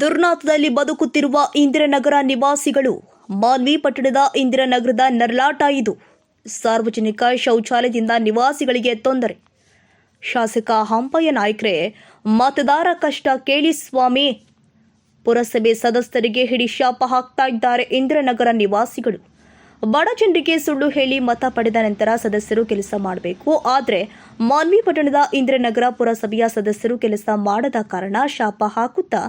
ದುರ್ನಾಥದಲ್ಲಿ ಬದುಕುತ್ತಿರುವ ಇಂದಿರಾನಗರ ನಿವಾಸಿಗಳು ಮಾನ್ವಿ ಪಟ್ಟಣದ ಇಂದಿರಾನಗರದ ನರ್ಲಾಟ ಇದು. ಸಾರ್ವಜನಿಕ ಶೌಚಾಲಯದಿಂದ ನಿವಾಸಿಗಳಿಗೆ ತೊಂದರೆ. ಶಾಸಕ ಹಂಪಯ್ಯ ನಾಯ್ಕರೆ, ಮತದಾರ ಕಷ್ಟ ಕೇಳಿ ಸ್ವಾಮಿ. ಪುರಸಭೆ ಸದಸ್ಯರಿಗೆ ಹಿಡಿ ಶಾಪ ಹಾಕ್ತಾ ಇದ್ದಾರೆ ಇಂದಿರಾನಗರ ನಿವಾಸಿಗಳು. ಬಡ ಜನರಿಗೆ ಸುಳ್ಳು ಹೇಳಿ ಮತ ಪಡೆದ ನಂತರ ಸದಸ್ಯರು ಕೆಲಸ ಮಾಡಬೇಕು. ಆದರೆ ಮಾನ್ವಿ ಪಟ್ಟಣದ ಇಂದಿರಾನಗರ ಪುರಸಭೆಯ ಸದಸ್ಯರು ಕೆಲಸ ಮಾಡದ ಕಾರಣ ಶಾಪ ಹಾಕುತ್ತಾ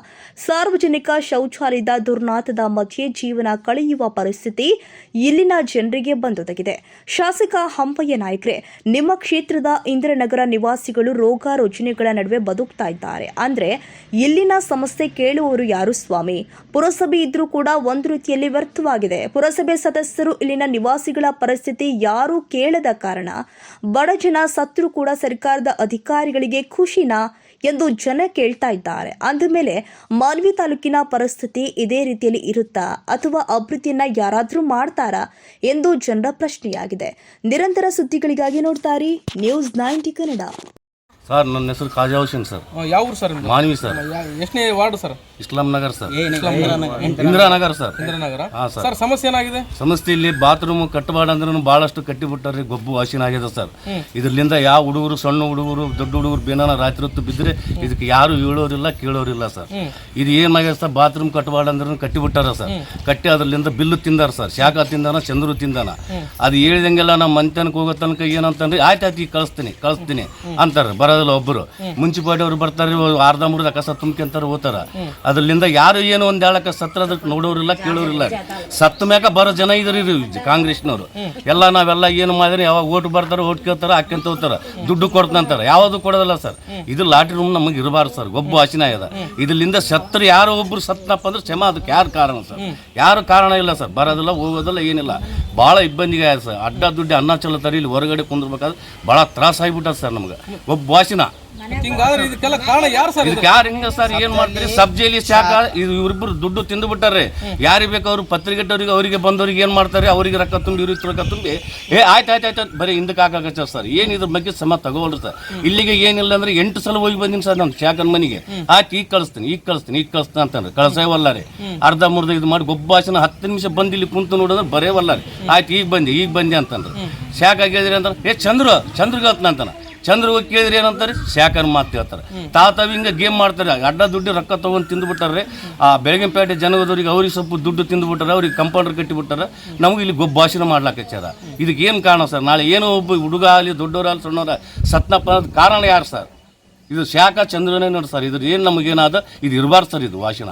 ಸಾರ್ವಜನಿಕ ಶೌಚಾಲಯದ ದುರ್ನಾಥದ ಮಧ್ಯೆ ಜೀವನ ಕಳೆಯುವ ಪರಿಸ್ಥಿತಿ ಇಲ್ಲಿನ ಜನರಿಗೆ ಬಂದೊದಗಿದೆ. ಶಾಸಕ ಹಂಪಯ್ಯ ನಾಯ್ಕರೆ, ನಿಮ್ಮ ಕ್ಷೇತ್ರದ ಇಂದಿರಾನಗರ ನಿವಾಸಿಗಳು ರೋಗ ರುಜಿನಗಳ ನಡುವೆ ಬದುಕ್ತಾ ಇದ್ದಾರೆ. ಅಂದ್ರೆ ಇಲ್ಲಿನ ಸಮಸ್ಯೆ ಕೇಳುವವರು ಯಾರು ಸ್ವಾಮಿ? ಪುರಸಭೆ ಇದ್ರೂ ಕೂಡ ಒಂದು ರೀತಿಯಲ್ಲಿ ವ್ಯರ್ಥವಾಗಿದೆ. ಪುರಸಭೆ ಸದಸ್ಯರು ಇಲ್ಲಿನ ನಿವಾಸಿಗಳ ಪರಿಸ್ಥಿತಿ ಯಾರೂ ಕೇಳದ ಕಾರಣ ಬಡಜನ ಸತ್ರು ಕೂಡ ಸರ್ಕಾರದ ಅಧಿಕಾರಿಗಳಿಗೆ ಖುಷಿನಾ ಎಂದು ಜನ ಕೇಳ್ತಾ ಇದ್ದಾರೆ. ಅಂದಮೇಲೆ ಮಾನ್ವಿ ತಾಲೂಕಿನ ಪರಿಸ್ಥಿತಿ ಇದೇ ರೀತಿಯಲ್ಲಿ ಇರುತ್ತಾ ಅಥವಾ ಅಭಿವೃದ್ಧಿಯನ್ನ ಯಾರಾದರೂ ಮಾಡ್ತಾರಾ ಎಂದು ಜನರ ಪ್ರಶ್ನೆಯಾಗಿದೆ. ನಿರಂತರ ಸುದ್ದಿಗಳಿಗಾಗಿ ನೋಡ್ತಾರಿ ನ್ಯೂಸ್ ನೈಂಟಿ ಕನ್ನಡ. ಸರ್ ನನ್ನ ಹೆಸರು ಖಾಜಾ ಹುಸೇನ್ ಸರ್. ಯಾವ ಊರು ಸರ್ ಮಾನವಿ ಸರ್. ಎಷ್ಟನೇ ward sir? Islam Nagar sir. Indiranagar sir. Indiranagar ಹಾಂ ಸರ್. ಸರ್ ಸಮಸ್ಯೆ ಏನಾಗಿದೆ? ಸಮಸ್ಯೆ ಇಲ್ಲಿ ಬಾತ್ರೂಮ್ ಕಟ್ಟಬಾರ್ದು ಅಂದ್ರೂ ಭಾಳಷ್ಟು ಕಟ್ಟಿಬಿಟ್ಟಾರೆ ಗೊಬ್ಬು ವಾಸಿನ ಆಗಿದೆ ಸರ್. ಇದರಿಂದ ಯಾವ ಹುಡುಗರು ಸಣ್ಣ ಹುಡುಗರು ದೊಡ್ಡ ಹುಡುಗರು ಬೇನಾನ ರಾತ್ರಿ ಹೊತ್ತು ಬಿದ್ದರೆ ಇದಕ್ಕೆ ಯಾರು ಹೇಳೋರಿಲ್ಲ ಕೇಳೋರಿಲ್ಲ ಸರ್. ಇದು ಏನಾಗಿದೆ ಸರ್ ಬಾತ್ರೂಮ್ ಕಟ್ಟಬಾರ್ದು ಅಂದ್ರೂ ಕಟ್ಟಿಬಿಟ್ಟಾರ ಸರ್. ಕಟ್ಟಿ ಅದರಿಂದ ಬಿಲ್ಲು ತಿಂದಾರ ಸರ್. ಶಾಖ ತಿಂದಾನ ಚಂದ್ರು ತಿಂದಾನ. ಅದು ಹೇಳಿದಂಗೆಲ್ಲ ನಮ್ಮ ಮಂತನಕ್ಕೆ ಹೋಗೋ ತನಕ ಏನಂತಂದ್ರೆ ಆಯ್ತು ಆಯ್ತು ಈಗ ಕಳಿಸ್ತೀನಿ ಕಳಿಸ್ತೀನಿ ಅಂತಾರೆ ಬರೋದಿಲ್ಲ ಒಬ್ಬರು ಅವರು ಬರ್ತಾರೆ ಅರ್ಧ ಮುರಿದ ಕಸ ತುಂಬ್ಕೊಂತಾರೆ, ಹೋಗ್ತಾರ. ಅದ್ರಲ್ಲಿಂದ ಯಾರು ಏನು ಒಂದ್ ಹೇಳಕ್ಕೆ ಸತ್ರ ಅದಕ್ಕೆ ನೋಡೋರಿಲ್ಲ, ಕೇಳೋರಿಲ್ಲ. ಸತ್ತ ಮ್ಯಾಕ ಬರೋ ಜನ ಇದ್ರಿ ಕಾಂಗ್ರೆಸ್ನವರು. ಎಲ್ಲ ನಾವೆಲ್ಲ ಏನು ಮಾಡಿದ್ರೆ ಯಾವಾಗ ಓಟ್ ಬರ್ತಾರೆ, ಓಟ್ ಕೇಳ್ತಾರೆ ಹಾಕ್ಯಂತ ಹೋಗ್ತಾರ. ದುಡ್ಡು ಕೊಡ್ತಂತಾರೆ ಯಾವುದು ಕೊಡೋದಿಲ್ಲ ಸರ್. ಇದು ಲಾಟ್ರಿ ರೂಮ್ ನಮಗೆ ಇರಬಾರ್ದು ಸರ್. ಒಬ್ಬ ವಾಸಿನ ಇದೆ. ಇದರಿಂದ ಸತ್ರು ಯಾರೋ ಒಬ್ರು ಸತ್ತನಪ್ಪ ಅಂದ್ರೆ ಕ್ಷಮ, ಅದಕ್ಕೆ ಯಾರು ಕಾರಣ ಸರ್? ಯಾರು ಕಾರಣ ಇಲ್ಲ ಸರ್. ಬರೋದಿಲ್ಲ, ಹೋಗೋದಿಲ್ಲ, ಏನಿಲ್ಲ. ಭಾಳ ಇಬ್ಬಂದಿಗೆ ಸರ್. ಅಡ್ಡ ದುಡ್ಡು ಅನ್ನ ಚಲತಾರೆ ಇಲ್ಲಿ ಹೊರಗಡೆ ಕುಂದ್ರಬೇಕಾದ್ರೆ ಭಾಳ ತ್ರಾಸ ಆಗಿಬಿಟ್ಟದ ಸರ್ ನಮ್ಗೆ. ಒಬ್ಬ ವಾಸಿನ ಹಿಂಗಾದ್ರೆ ಇದಕ್ಕೆಲ್ಲ ಕಾರಣ ಯಾರು ಸರ್ ಇದಕ್ಕೆ ಯಾರು ಹಿಂಗ ಸರ್ ಏನ್ ಮಾಡ್ತೀರಿ? ಸಬ್ಜೆಲಿ ಶಾಖ ಇದು ಇವ್ರಿಬ್ರು ದುಡ್ಡು ತಿಂದು ಬಿಟ್ಟಾರೆ ಯಾರಿಗೆ ಬೇಕು ಅವ್ರು ಪತ್ರಿಕೆಟ್ಟವ್ರಿಗೆ ಅವರಿಗೆ ಬಂದವ್ರಿಗೆ ಏನ್ ಮಾಡ್ತಾರೆ? ಅವರಿಗೆ ರೊಕ್ಕ ತುಂಬಿ ಇವ್ರಿಗೆ ರೊಕ್ಕ ತುಂಬಿ. ಏ ಆಯ್ತು ಆಯ್ತು ಆಯ್ತು ಆಯ್ತು, ಬರೀ ಹಿಂದಕ್ಕೆ ಹಾಕಾಗತ್ತ ಸರ್. ಏನ್ ಇದ್ರ ಬಗ್ಗೆ ಸಮ ತಗೋಲ್ರಿ ಸರ್. ಇಲ್ಲಿಗೆ ಏನಿಲ್ಲ ಅಂದ್ರೆ ಎಂಟು ಸಲ ಹೋಗಿ ಬಂದಿನಿ ಸರ್ ನಾನು ಶಾಖನ್ ಮನೆಗೆ. ಆಯ್ತು ಈಗ ಕಳಿಸ್ತೀನಿ ಈಗ ಕಳಿಸ್ತೀನಿ ಈಗ ಕಳಿಸ್ತೀನಿ ಅಂತಂದ್ರೆ. ಕಳ್ಸೇವಲ್ಲ ರೀ. ಅರ್ಧ ಮುರ್ಧ ಇದು ಮಾಡಿ ಗೊಬ್ಬಾಸನ ಹತ್ತು ನಿಮಿಷ ಬಂದು ಇಲ್ಲಿ ಕುಂತು ನೋಡಿದ್ರೆ ಬರೇವಲ್ಲ ರೀ. ಆಯ್ತು ಈಗ ಬಂದೆ ಈಗ ಬಂದೆ ಅಂತಂದ್ರೆ. ಶಾಖ ಆಗಿದ್ರಿ ಅಂದ್ರೆ ಏ ಚಂದ್ರು ಚಂದ್ರಿಗೆ ಅಂತಾನ ಚಂದ್ರ ಹೋಗಿ ಕೇಳಿದ್ರೆ ಏನಂತಾರೆ? ಶಾಖನ ಮಾತು ಹೇಳ್ತಾರೆ. ತಾತಾವ್ ಹಿಂಗೆ ಗೇಮ್ ಮಾಡ್ತಾರೆ. ಅಡ್ಡ ದುಡ್ಡು ರೊಕ್ಕ ತೊಗೊಂಡು ತಿಂದುಬಿಟ್ಟಾರೆ. ಆ ಬೆಳಗಿನಪೇಟೆ ಜನಗದವ್ರಿಗೆ ಅವ್ರಿಗೆ ಸ್ವಲ್ಪ ದುಡ್ಡು ತಿಂದುಬಿಟ್ಟಾರೆ. ಅವ್ರಿಗೆ ಕಂಪೌಂಡರ್ ಕಟ್ಟಿಬಿಟ್ಟಾರೆ. ನಮಗೆ ಇಲ್ಲಿ ಗೊಬ್ಬ ಭಾಷಣ ಮಾಡ್ಲಾಕಚ್ಚಾರ ಇದಕ್ಕೆ ಏನು ಕಾರಣ ಸರ್? ನಾಳೆ ಏನೋ ಒಬ್ಬ ಹುಡುಗ ಆಗಲಿ ದೊಡ್ಡವರಾಗಲಿ ಸಣ್ಣವ್ರ ಸತ್ನಪ್ಪ ಅನ್ನೋದು ಕಾರಣ ಯಾರು ಸರ್? ಇದು ಶಾಖ ಚಂದ್ರನೇ ನೋಡಿ ಸರ್. ಇದ್ರ ಏನು ನಮಗೇನಾದ ಇದು ಇರಬಾರ್ದು ಸರ್ ಇದು ಭಾಷಣ.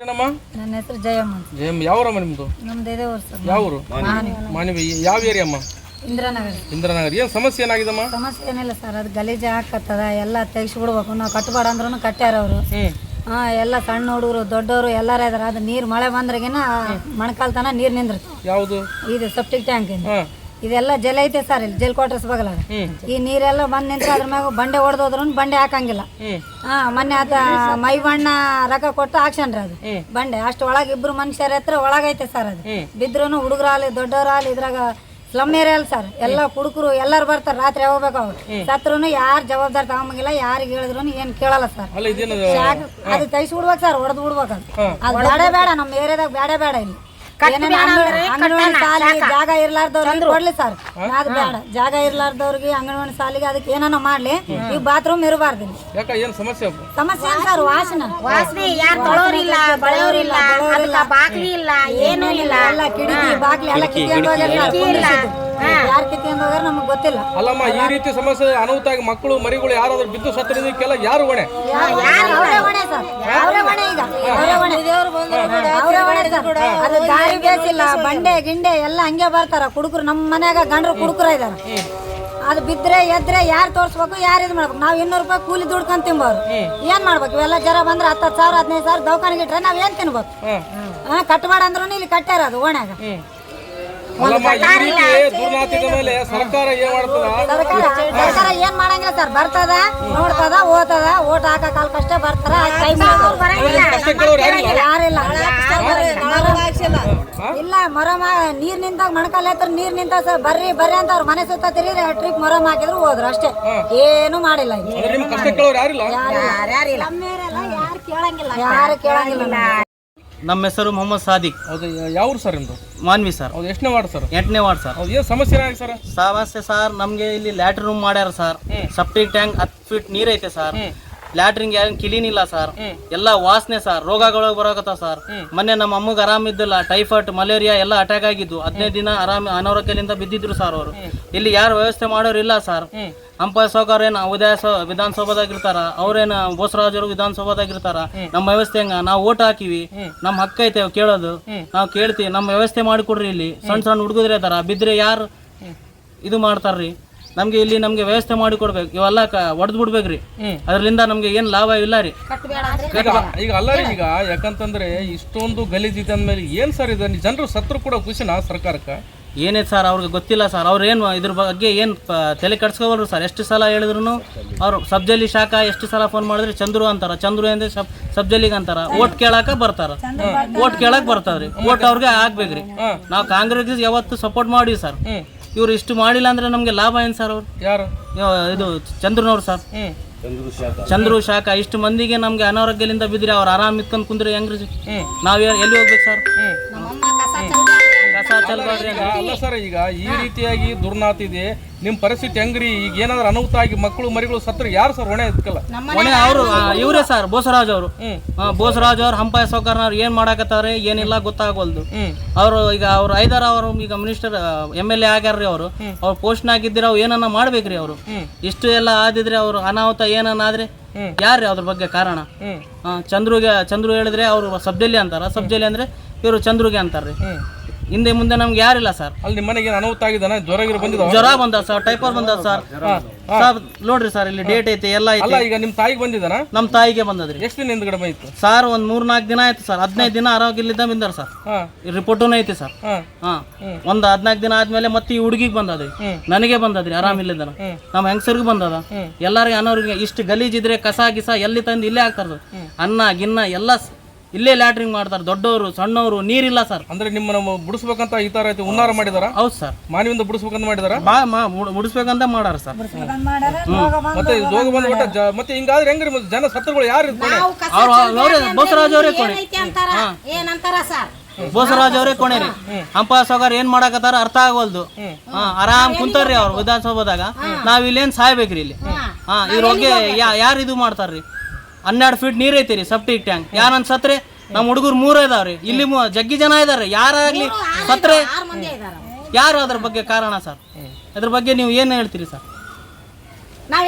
ಏನಮ್ಮ? ನನ್ನ ಹೆಸರು ಜಯಮ್ಮ ಜಯಮ್ಮ. ಯಾವರಮ್ಮ ನಿಮ್ದು? ನಮ್ದು ಇದೇ ಊರು ಸರ್. ಯಾವ ಊರು ಮಾನವಿ. ಯಾವ ಏರಿಯಾ ಅಮ್ಮ ಇಂದಿರಾನಗರ. ಇಂದ್ರನಗರ. ಏನು ಸಮಸ್ಯೆ ಏನಾಗಿದಮ್ಮ? ಸಮಸ್ಯೆ ಏನಿಲ್ಲ ಸರ್ ಅದು ಗಲೀಜು ಹಾಕತ್ತದ ಎಲ್ಲ ತೆಗಿಸಿ ಬಿಡ್ಬೇಕು ನಾವು ಕಟ್ಟಬೇಡ ಅಂದ್ರೂ ಕಟ್ಟ್ಯಾರ ಅವರು. ಹಾ ಎಲ್ಲ ಸಣ್ಣ ಹುಡುಗರು ದೊಡ್ಡವರು ಎಲ್ಲಾರ ಇದಾರೆ. ಅದು ನೀರು ಮಳೆ ಬಂದ್ರಗಿನ ಮಣಕಾಲ್ ತನ ನೀರು ನಿಂದಿರ್ತದೆ ಯಾವುದು? ಇದು ಸೆಪ್ಟಿಕ್ ಟ್ಯಾಂಕ್ ಇಂದ. ಹಾಂ. ಇದೆಲ್ಲ ಜಲ ಐತೆ ಸರ್ ಇಲ್ಲಿ ಜಲ್ ಕ್ವಾರ್ಟರ್ಸ್ ಬಗಲಾಗ. ಈ ನೀರೆಲ್ಲ ಬಂದ್ ನಿಂತ ಅದ್ರ ಮ್ಯಾಗ ಬಂಡೆ ಹೊಡೆದೋದ್ರು ಬಂಡೆ ಹಾಕಂಗಿಲ್ಲ. ಹಾ ಮೊನ್ನೆ ಆತ ಮೈ ಬಣ್ಣ ರೊಕ್ಕ ಕೊಟ್ಟು ಹಾಕ್ಸನ್ರಿ ಅದು. ಬಂಡೆ. ಅಷ್ಟು ಒಳಗೆ ಇಬ್ರು ಮನುಷ್ಯರ ಹತ್ರ ಒಳಗೈತೆ ಸರ್ ಅದು. ಬಿದ್ರು ಹುಡುಗರಾಲಿ ದೊಡ್ಡವರಾಲಿ ಇದ್ರಾಗ ಸ್ಲಮ್ ಏರಿಯಾ ಅಲ್ಲ ಸರ್. ಎಲ್ಲ ಕುಡುಕರು ಎಲ್ಲರೂ ಬರ್ತಾರೆ. ರಾತ್ರಿ ಹೋಗ್ಬೇಕು ಅವ್ರು. ಸತ್ರೂ ಯಾರು ಜವಾಬ್ದಾರಿ ತಗೊಂಬಂಗಿಲ್ಲ ಯಾರಿಗೆ ಹೇಳಿದ್ರು ಏನು ಕೇಳಲ್ಲ ಸರ್. ಅದು ತೈಸಿ ಬಿಡ್ಬೇಕು ಸರ್ ಹೊಡೆದು ಬಿಡ್ಬೇಕು ಅದು. ಅದು ಬೇಡ ಬೇಡ ನಮ್ಮ ಏರಿಯಾದಾಗ ಬೇಡ ಬೇಡ ಇಲ್ಲಿ. ಜಾಗ ಇರ್ಲಾರ್ದವ್ರಿಗೆ ಕೊಡ್ಲಿ ಸರ್. ಅದು ಬೇಡ. ಜಾಗ ಇರ್ಲಾರ್ದವ್ರಿಗೆ ಅಂಗನವಾಡಿ ಸಾಲಿಗೆ ಅದಕ್ಕೆ ಏನಾನ ಮಾಡ್ಲಿ. ಈ ಬಾತ್ರೂಮ್ ಇರಬಾರ್ದು ಇಲ್ಲಿ ಯಾಕ ಏನು ಸಮಸ್ಯೆ ಸಮಸ್ಯೆ ಏನ್ ಸರ್ ವಾಸನ? ವಾಸನೆ ಯಾರು ತೊಳೋರಿಲ್ಲ ಬಳೆಯೋರಿಲ್ಲ ಅದಕ್ಕೆ ಬಾಕ್ಲಿ ಇಲ್ಲ ಏನೂ ಇಲ್ಲ. ಎಲ್ಲ ಬಾಗ್ಲಿ ಎಲ್ಲ ಯಾರು ಕಿತ್ಕೊಂಡು ನಮಗ್ ಗೊತ್ತಿಲ್ಲ. ಅಲ್ಲಮ್ಮ ಈ ರೀತಿ ಸಮಸ್ಯೆ ಮಕ್ಕಳು ಮರಿಗಳು ಯಾರಾದ್ರೂ ಬಿದ್ದು ಸತ್ತಿರೋದಕ್ಕೆಲ್ಲ ಯಾರು ಹೊಣೆ? ಹೊಣೆ? ಸರ್. ಅವರೇ ಹೊಣೆ ಈಗ. ಅವರೇ ಹೊಣೆ. ಹೊಣೆ. ಅದು ದಾರಿ ಬೇಸಿಲ್ಲ ಬಂಡೆ ಗಿಂಡೆ ಎಲ್ಲ ಹಂಗೆ ಬರ್ತಾರ. ಕುಡುಕರು ನಮ್ಮ ಮನ್ಯಾಗ ಗಂಡ್ರು ಕುಡುಕರ ಇದಾರ. ಅದು ಬಿದ್ರೆ ಎದ್ರೆ ಯಾರು ತೋರ್ಸ್ಬೇಕು ಯಾರು ಇದು ಮಾಡ್ಬೇಕು? ನಾವು ಇನ್ನೂರು ರೂಪಾಯಿ ಕೂಲಿ ದುಡ್ಕೊಂಡ್ ತಿನ್ಬೋದು ಏನ್ ಮಾಡ್ಬೇಕು? ಇವೆಲ್ಲ ಜರ ಬಂದ್ರೆ ಹತ್ತು ಸಾವಿರ ಹದಿನೈದು ಸಾವಿರ ದವಾಖಾನೆಗೆ ಇಟ್ರೆ ನಾವ್ ಏನ್ ತಿನ್ಬೇಕು? ಅಂದ್ರೂ ಇಲ್ಲಿ ಕಟ್ಟ್ಯಾರ ಅದು ಓಣ್ಯಾಗ. ಮೇಲೆ ಸರ್ಕಾರ ಏನ್ ಮಾಡ್ತದ? ಸರ್ಕಾರ ಸರ್ಕಾರ ಏನ್ ಮಾಡಂಗಿಲ್ಲ ಸರ್. ಬರ್ತದ ನೋಡ್ತದ ಓದ್ತದ ಓಟ್ ಹಾಕಕ್ ಅಲ್ಕಷ್ಟೇ ಬರ್ತಾರ ಆಯ್ತ್ ಕೈ ಮುಗ್ದು. ಕಷ್ಟ ಕೇಳೋರು ಯಾರಿಲ್ಲ? ಇಲ್ಲ ಮೊರಮ ನೀರ್ ನಿಂತಾಗ ಮಣಕಾಲ ಹತ್ರ ನೀರ್ ನಿಂತ ಸರ್ ಬರ್ರಿ ಬರ್ರಿ ಅಂತ ಅವ್ರ ಮನೆ ಸುತ್ತ ತಿರುಗಿ ಟ್ರಿಪ್ ಮೊರಮ್ ಹಾಕಿದ್ರು ಹೋದ್ರು ಅಷ್ಟೇ. ಏನು ಮಾಡಿಲ್ಲ ಯಾರು. ಕೇಳಂಗಿಲ್ಲ. ಯಾರು ಕೇಳಂಗಿಲ್ಲ. ನಮ್ಮ ಹೆಸರು ಮೊಹಮ್ಮದ್ ಸಾದಿಕ್. ಹೌದು ಯಾವ ಸರ್ ನಿಮ್ದು? ಮಾನ್ವಿ ಸರ್. ಹೌದು ಎಷ್ಟನೇ ವಾರ್ಡ್ ಸರ್? ಎಂಟನೇ ವಾರ್ಡ್ ಸರ್. ಹೌದು ಏನು ಸಮಸ್ಯೆ ಆಗಿ ಸರ್? ಸಮಸ್ಯೆ ಸರ್ ನಮಗೆ ಇಲ್ಲಿ ಲ್ಯಾಟ್ರಿನ್ ರೂಮ್ ಮಾಡ್ಯಾರ ಸರ್. ಸಪ್ಟಿಕ್ ಟ್ಯಾಂಕ್ ಹತ್ತು ಫೀಟ್ ನೀರೈತೆ ಸರ್. ಲ್ಯಾಟ್ರಿನ್ ಯಾರು ಕ್ಲೀನ್ ಇಲ್ಲ ಸರ್ ಎಲ್ಲ ವಾಸನೆ ಸರ್ ರೋಗಗಳು ಬರೋಕತ್ತ ಸರ್ ಮೊನ್ನೆ ನಮ್ಮ ಅಮ್ಮಗ್ ಆರಾಮ್ ಇದ್ದಿಲ್ಲ ಟೈಫಾಯ್ಡ್ ಮಲೇರಿಯಾ ಎಲ್ಲ ಅಟ್ಯಾಕ್ ಆಗಿದ್ದು. ಹದಿನೈದು ದಿನ ಆರಾಮ್ ಅನಾರೋಗ್ಯದಿಂದ ಬಿದ್ದಿದ್ರು ಸರ್ ಅವರು. ಇಲ್ಲಿ ಯಾರು ವ್ಯವಸ್ಥೆ ಮಾಡೋರು ಇಲ್ಲ ಸರ್ ಹಂಪ ಸೌಕರ್ಯ ಏನು ಉದಯ ಸೌ ವಿಧಾನಸೌಧದಾಗ ಇರ್ತಾರ ಅವ್ರೇನು ಬೋಸರಾಜರು ವಿಧಾನಸೌಧದಾಗ ಇರ್ತಾರ ನಮ್ಮ ವ್ಯವಸ್ಥೆ ಹೆಂಗ? ನಾವು ಓಟ್ ಹಾಕಿವಿ. ನಮ್ಮ ಹಕ್ಕೈತೆ ಕೇಳೋದು. ನಾವು ಕೇಳ್ತೀವಿ. ನಮ್ಮ ವ್ಯವಸ್ಥೆ ಮಾಡಿಕೊಡ್ರಿ ಇಲ್ಲಿ. ಸಣ್ಣ ಸಣ್ಣ ಹುಡುಗದ್ರೆ ಇದಾರ ಬಿದ್ರೆ ಯಾರು ಇದು ಮಾಡ್ತಾರ್ರಿ? ನಮ್ಗೆ ಇಲ್ಲಿ ನಮ್ಗೆ ವ್ಯವಸ್ಥೆ ಮಾಡಿ ಕೊಡ್ಬೇಕು. ಇವೆಲ್ಲ ಒಡೆದ್ ಬಿಡ್ಬೇಕ್ರಿ. ಅದರಿಂದ ನಮ್ಗೆ ಏನ್ ಲಾಭ ಇಲ್ಲ ರೀ. ಈಗ ಈಗ ಅಲ್ಲ ರೀ ಈಗ ಯಾಕಂತಂದ್ರೆ ಇಷ್ಟೊಂದು ಗಲೀಜಿದೆ ಅಂದ್ಮೇಲೆ ಏನ್ ಸರ್ ಇದೆ? ಜನರು ಸತ್ರು ಕೂಡ ಖುಷಿನಾ ಸರ್ಕಾರಕ್ಕೆ? ಏನೇ ಸರ್ ಅವ್ರಿಗೆ ಗೊತ್ತಿಲ್ಲ ಸರ್. ಅವ್ರು ಏನು ಇದ್ರ ಬಗ್ಗೆ ಏನು ತಲೆ ಕೆಡ್ಸ್ಕೋಬಲ್ರು ಸರ್. ಎಷ್ಟು ಸಲ ಹೇಳಿದ್ರು ಅವ್ರು ಸಬ್ಜಲಿ ಶಾಖ ಎಷ್ಟು ಸಲ ಫೋನ್ ಮಾಡಿದ್ರೆ ಚಂದ್ರು ಅಂತಾರ. ಚಂದ್ರು ಅಂದ್ರೆ ಸಬ್ ಸಬ್ಜಲಿಗೆ ಅಂತಾರ. ಓಟ್ ಕೇಳಾಕ ಬರ್ತಾರ. ಓಟ್ ಕೇಳಕ್ ಬರ್ತಾವ್ರಿ. ಓಟ್ ಅವ್ರಿಗೆ ಆಗ್ಬೇಕ್ರಿ. ನಾವು ಕಾಂಗ್ರೆಸ್ ಯಾವತ್ತು ಸಪೋರ್ಟ್ ಮಾಡಿವಿ ಸರ್. ಇವ್ರು ಇಷ್ಟು ಮಾಡಿಲ್ಲ ಅಂದ್ರೆ ನಮ್ಗೆ ಲಾಭ ಏನ್ ಸರ್ ಅವ್ರು? ಯಾರು? ಇದು ಚಂದ್ರನವ್ರು ಸರ್ ಹ್ಮ್. ಚಂದ್ರು ಶಾಖ. ಇಷ್ಟು ಮಂದಿಗೆ ನಮ್ಗೆ ಅನಾರೋಗ್ಯದಿಂದ ಬಿದ್ರೆ ಅವ್ರು ಆರಾಮ್ ಇತ್ಕೊಂಡ್ ಕುಂದ್ರೆ ಹೆಂಗ್ರಿ? ನಾವ್ ಎಲ್ಲಿ ಹೋಗ್ಬೇಕು ಸರ್ ಕಸ ಚೆಲ್ಬಾರ್ರಿ ಈಗ ಅಲ್ಲ ಸರ್ ಈಗ ಈ ರೀತಿಯಾಗಿ ದುರ್ನಾತ ಇದೆ. ನಿಮ್ ಪರಿಸ್ಥಿತಿ ಹೆಂಗ್ರಿ? ಈಗ ಏನಾದ್ರು ಅನಾಹುತ ಆಗಿ ಮಕ್ಕಳು ಮರಿಗಳು ಸತ್ರ ಯಾರು ಸರ್ ಹೊಣೆ ಇದಕ್ಕಲ್ಲ ಹೊಣೆ ಅವರು ಇವರೇ ಸರ್ ಬೋಸರಾಜ್ ಅವರು. ಬೋಸರಾಜ್ ಅವ್ರು ಹಂಪಾಯ ಸೌಕರ್ನವ್ರು ಏನ್ ಮಾಡಾಕತ್ತಾರೆ ಏನಿಲ್ಲ ಗೊತ್ತಾಗವಲ್ದು ಹ್ಮ್. ಅವರು ಈಗ ಅವ್ರು ಐದಾರ ಅವರು ಈಗ ಮಿನಿಸ್ಟರ್ ಎಂ ಎಲ್ ಎ ಆಗ್ಯಾರ್ರಿ ಅವರು. ಅವ್ರು ಪೋಸ್ಟ್ ಆಗಿದ್ದೀರ ಅವ್ರು ಏನನ್ನ ಮಾಡ್ಬೇಕ್ರಿ ಅವರು. ಇಷ್ಟು ಎಲ್ಲ ಆದಿದ್ರೆ ಅವ್ರು ಅನಾಹುತ ಏನನ್ನ ಆದ್ರೆ ಯಾರ್ರಿ ಅದ್ರ ಬಗ್ಗೆ ಕಾರಣ? ಹ್ಮ್. ಆ, ಚಂದ್ರುಗೆ ಚಂದ್ರು ಹೇಳಿದ್ರೆ ಅವರು ಸಬ್ಜೆಲಿ ಅಂತಾರ. ಸಬ್ಜೆಲಿ ಅಂದ್ರೆ ಇವರು ಚಂದ್ರುಗೆ ಅಂತಾರ್ರಿ. ಹಿಂದೆ ಮುಂದೆ ನಮ್ಗೆ ಯಾರಿಲ್ಲ ಸರ್. ಅಲ್ಲಿ ನಿಮ್ಮ ಮನೆಗೆ ಏನು ಅನಾಹುತ ಆಗಿದಾನ ಜ್ವರ ಗಿರ ಜ್ವರ ಬಂದ ಸರ್ ಟೈಫಾಯ್ಡ್ ಬಂದ ಸರ್. ಸರ್ ನೋಡ್ರಿ ಸರ್ ಇಲ್ಲಿ ಡೇಟ್ ಐತೆ ಎಲ್ಲ ಅಲ್ಲ ಐತೆ ಈಗ ನಿಮ್ ತಾಯಿಗೆ ಬಂದಿದ್ದಾನ? ನಮ್ಮ ತಾಯಿಗೆ ಬಂದದ್ರಿ. ಎಷ್ಟು ದಿನ ಹಿಂದ್ಗಡೆ ಬಂದಿತ್ತು? ಸರ್ ಒಂದ್ ಮೂರ್ ನಾಲ್ಕು ದಿನ ಆಯ್ತು ಸರ್. ಹದಿನೈದು ದಿನ ಆರೋಗ್ಯ ಇಲ್ಲಿದ್ದ ಬಂದಾರ ಸರ್. ರಿಪೋರ್ಟ್ ರಿಪೋರ್ಟುನು ಐತಿ ಸರ್. ಹಾಂ. ಹಾ. ಒಂದ್ ಹದಿನಾಲ್ಕು ದಿನ ಆದ್ಮೇಲೆ ಮತ್ತೆ ಈ ಹುಡುಗಿಗೆ ಬಂದದ್ರಿ ನನಗೆ ಬಂದದ್ರಿ ಆರಾಮ್ ಇಲ್ಲಿದ್ದನ ನಮ್ಮ ಹೆಂಗಸರಿಗೂ ಬಂದದ. ಎಲ್ಲಾರಿಗೆ ಅನ್ನೋರಿಗೆ ಇಷ್ಟು ಗಲೀಜಿದ್ರೆ ಕಸ ಗಿಸ ಎಲ್ಲಿ ತಂದು ಇಲ್ಲೇ ಹಾಕ್ತಾರ ಅನ್ನ ಗಿನ್ನ ಎಲ್ಲ ಸ್- ಇಲ್ಲೇ ಲ್ಯಾಟ್ರಿಂಗ್ ಮಾಡ್ತಾರೆ ದೊಡ್ಡವರು ಸಣ್ಣವರು ನೀರಿಲ್ಲ ಸರ್. ಅಂದ್ರೆ ನಿಮ್ಮ ನಮ್ಮ ಬಿಡಿಸ್ಬೇಕಂತ ಈ ತರ ಐತಿ ಉನ್ನಾರ ಮಾಡಿದಾರ? ಹೌದು ಸರ್. ಮಾನವಿಂದ ಬಿಡಿಸ್ಬೇಕಂತ ಮಾಡಿದಾರ? ಬಾ ಮಾ ಮುಡ್- ಮುಡಿಸ್ಬೇಕಂತ ಮಾಡಾರ ಸರ್. ಮತ್ತೆ ಜೋಗ ಬಂದ್ಬಿಟ್ಟ ಜ- ಮತ್ತೆ ಹಿಂಗಾದ್ರೆ ಹೆಂಗ್ರಿ ಮತ್ತೆ ಜನ ಸತ್ತರುಗಳು ಯಾರು ಇರ್ತಾರೆ? ಅವ್ರು ಅವರೇ ಬೋಸರಾಜ್ ಅವರೇ ಕೊನೆ. ಅಂತಾರ? ಏನಂತಾರ ಸರ್? ಬೋಸರಾಜ್ ಅವರೇ ಕೊನೆರಿ ಹಂಪ ಸೌಕರ್ ಏನ್ ಮಾಡಕತ್ತಾರ ಅರ್ಥ ಆಗೋಲ್ದು ಹಾ ಆರಾಮ್ ಕುಂತಾರ್ರಿ ಅವ್ರು ವಿಧಾನಸೌಧದಾಗ. ನಾವ್ ಇಲ್ಲೇನ್ ಸಾಯ್ಬೇಕ್ರಿ ಇಲ್ಲಿ. ಹಾ ಇವ್ರ ಬಗ್ಗೆ ಯಾರು ಇದು ಮಾಡ್ತಾರ್ರಿ? ಹನ್ನೆರಡು ಫೀಟ್ ನೀರ್ ಐತಿ ರೀ ಸಪ್ಟಿಕ್ ಟ್ಯಾಂಕ್ ಯಾರ ಸತ್ರೆ? ನಮ್ಮ ಹುಡುಗರು ಮೂರ ಇದಾವ್ರಿ ಇಲ್ಲಿ ಮೂ- ಜಗ್ಗಿ ಜನ ಇದಾರೆ. ಯಾರಾಗ್ಲಿ ಸತ್ರೆ ಯಾರು ಅದ್ರ ಬಗ್ಗೆ ಕಾರಣ ಸರ್? ಅದ್ರ ಬಗ್ಗೆ ನೀವು ಏನ್ ಹೇಳ್ತೀರಿ ಸರ್? ನಾವ್